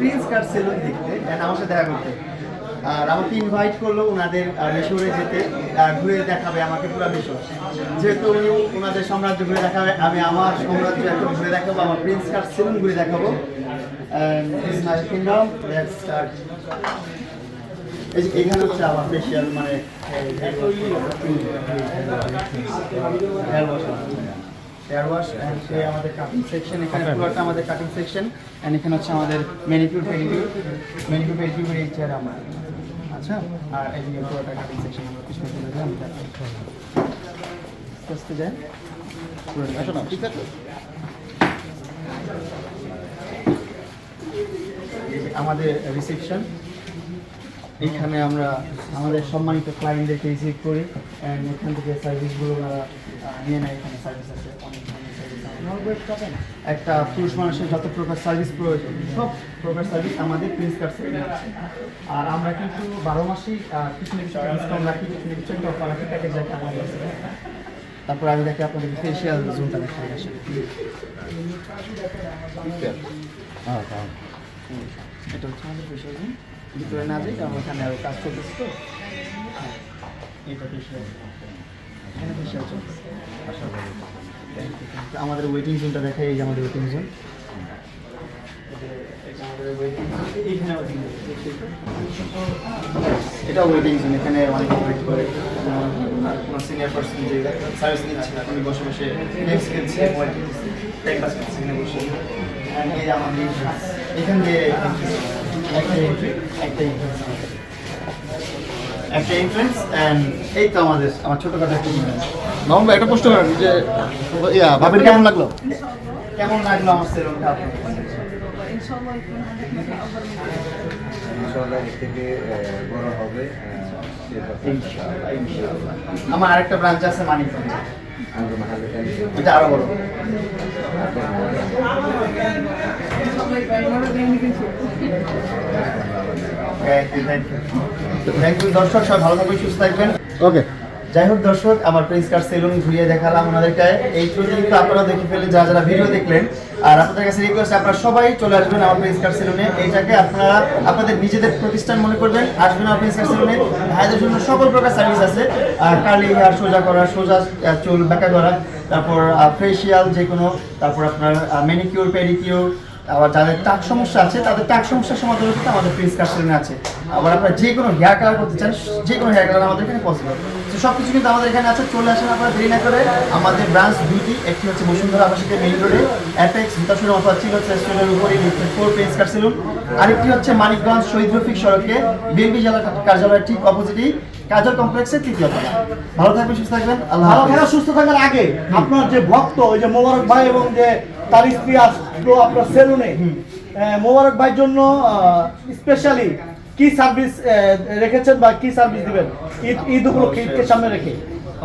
Prince কার salon দেখতে and আমার সাথে দেখা করতে আর আমাকে ইনভাইট করল ওনাদের মেশোরে যেতে ঘুরে দেখাবে আমাকে পুরো মেশো যেহেতু উনি ওনাদের সাম্রাজ্য ঘুরে দেখাবে আমি আমার সাম্রাজ্য এখন ঘুরে দেখাবো আমার প্রিন্স কার সেলুন ঘুরে দেখাবো এখানে হচ্ছে আমার ফেশিয়াল মানে হেয়ার ওয়াশ অ্যান্ড আমাদের কাটিং সেকশন এখানে পুরোটা আমাদের কাটিং সেকশন অ্যান্ড এখানে হচ্ছে আমাদের ম্যানিকিউর পেডিকিউর ম্যানিকিউর পেডিকিউর এই চেয়ার আমরা। আচ্ছা? আর এদিকে পুরোটা কাটিং সেকশন আমরা পিছনে চলে যাই আমি আস্তে আস্তে যাই। আসো না ঠিক আছে এই আমাদের রিসেপশন এখানে আমরা আমাদের সম্মানিত ক্লায়েন্টদেরকে রিসিভ করি অ্যান্ড এখান থেকে সার্ভিসগুলো ওনারা নিয়ে নেয় এখানে সার্ভিস আছে অনেক একটা পুরুষ মানুষের যত প্রকার সার্ভিস প্রয়োজন সব প্রকার সার্ভিস আমাদের প্রিন্স কার্ড আছে আর আমরা কিন্তু বারো মাসেই কিছু না কিছু ডিসকাউন্ট রাখি কিছু না কিছু একটা অফার রাখি প্যাকেজ রাখি আমাদের তারপর আমি দেখি আপনাদের ফেশিয়াল জোনটা দেখাই আসে এটা হচ্ছে আমাদের ফেশিয়াল জোন ভিতরে না যাই কারণ ওখানে আরও কাজ করতেছে তো। হ্যাঁ, এটা ফেশিয়াল এখানে চলতেছে। আমাদের ওয়েটিং জোনটা দেখাই এই যে আমাদের ওয়েটিং জোন এটা ওয়েটিং জোন এখানে অনেক ওয়েট করে। কোনো সিনিয়র পার্সন যে সার্ভিস নিচ্ছে না তুমি বসে বসে গেমস খেলছে টাইম পাস করছে এখানে বসে। এখান দিয়ে একটা এন্ট্রেন্স অ্যান্ড এই তো আমাদের আমার ছোটোখাটো একটা একটা প্রশ্ন করেন যে ইয়া হ্যাঁ, কেমন লাগল? কেমন লাগল আমার সেরকম আমার আরেকটা ব্রাঞ্চ আছে মানিকগঞ্জ এটা আরও বড়। Thank you thank you thank you দর্শক সবাই ভালো থাকবেন সুস্থ থাকবেন। ওকে যাই হোক দর্শক আমার প্রিন্স কার সেলুন ঘুরিয়ে দেখালাম ওনাদেরকে এই প্রতিযোগিতা আপনারা দেখে ফেলে যারা যারা ভিডিও দেখলেন আর আপনাদের কাছে রিকোয়েস্ট আপনারা সবাই চলে আসবেন আমার প্রিন্স কার সেলুনে এইটাকে আপনারা আপনাদের নিজেদের প্রতিষ্ঠান মনে করবেন আসবেন আমার প্রিন্স কার সেলুনে ভাইদের জন্য সকল প্রকার সার্ভিস আছে। কার্লি হেয়ার সোজা করা সোজা চুল বাঁকা করা। তারপর ফেসিয়াল যে কোনো তারপর আপনার ম্যানিকিউর পেডিকিউর আবার যাদের টাক সমস্যা আছে, তাদের টাক সমস্যার সমাধান করতে আমাদের প্রিন্স কার আছে। আবার আপনারা যে কোনো হেয়ার কালার করতে চান, যে কোনো হেয়ার কালার আমাদের এখানে পসিবল তো সব কিছু কিন্তু আমাদের এখানে আছে, চলে আসেন আপনারা দেরি না করে আমাদের ব্রাঞ্চ দুইটি, একটি হচ্ছে বসুন্ধরা আবাসিকের মেইন রোডে অ্যাপেক্স বিতাসুর অফার ছিল রেস্টুরেন্টের উপরে ফোর প্রিন্স কার আরেকটি হচ্ছে মানিকগঞ্জ শহীদ রফিক সড়কে বিএনপি জেলা কার্যালয়ের ঠিক অপোজিটই কাজল কমপ্লেক্সের তৃতীয় তলা ভালো থাকবেন সুস্থ থাকবেন আল্লাহ ভালো থাকা সুস্থ থাকার আগে আপনার যে ভক্ত ওই যে মোবারক ভাই এবং যে তার স্ত্রী আসলো আপনার সেলুনে মোবারক ভাইয়ের জন্য স্পেশালি কি সার্ভিস রেখেছেন বা কি সার্ভিস দিবেন? ঈদ ঈদ উপলক্ষে ঈদকে সামনে রেখে।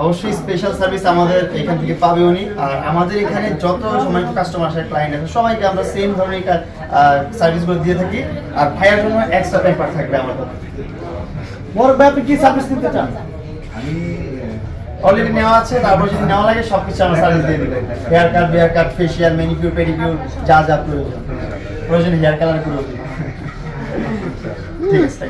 অবশ্যই স্পেশাল সার্ভিস আমাদের এখান থেকে পাবে উনি। আর আমাদের এখানে যত সময় কাস্টমার আসে ক্লায়েন্ট আছে সবাইকে আমরা সেম ধরনের সার্ভিসগুলো দিয়ে থাকি। আর ভাইয়ার জন্য এক্সট্রা পেপার থাকবে আমাদের। ভাই আপনি কি সার্ভিস দিতে চান? আমি অলরেডি নেওয়া আছে তারপর যদি নেওয়া লাগে সব কিছু আমরা সার্ভিস দিয়ে দেবো hair cut beard cut facial manicure pedicure যা যা প্রয়োজন। প্রয়োজন হেয়ার কালার করে ঠিক আছে.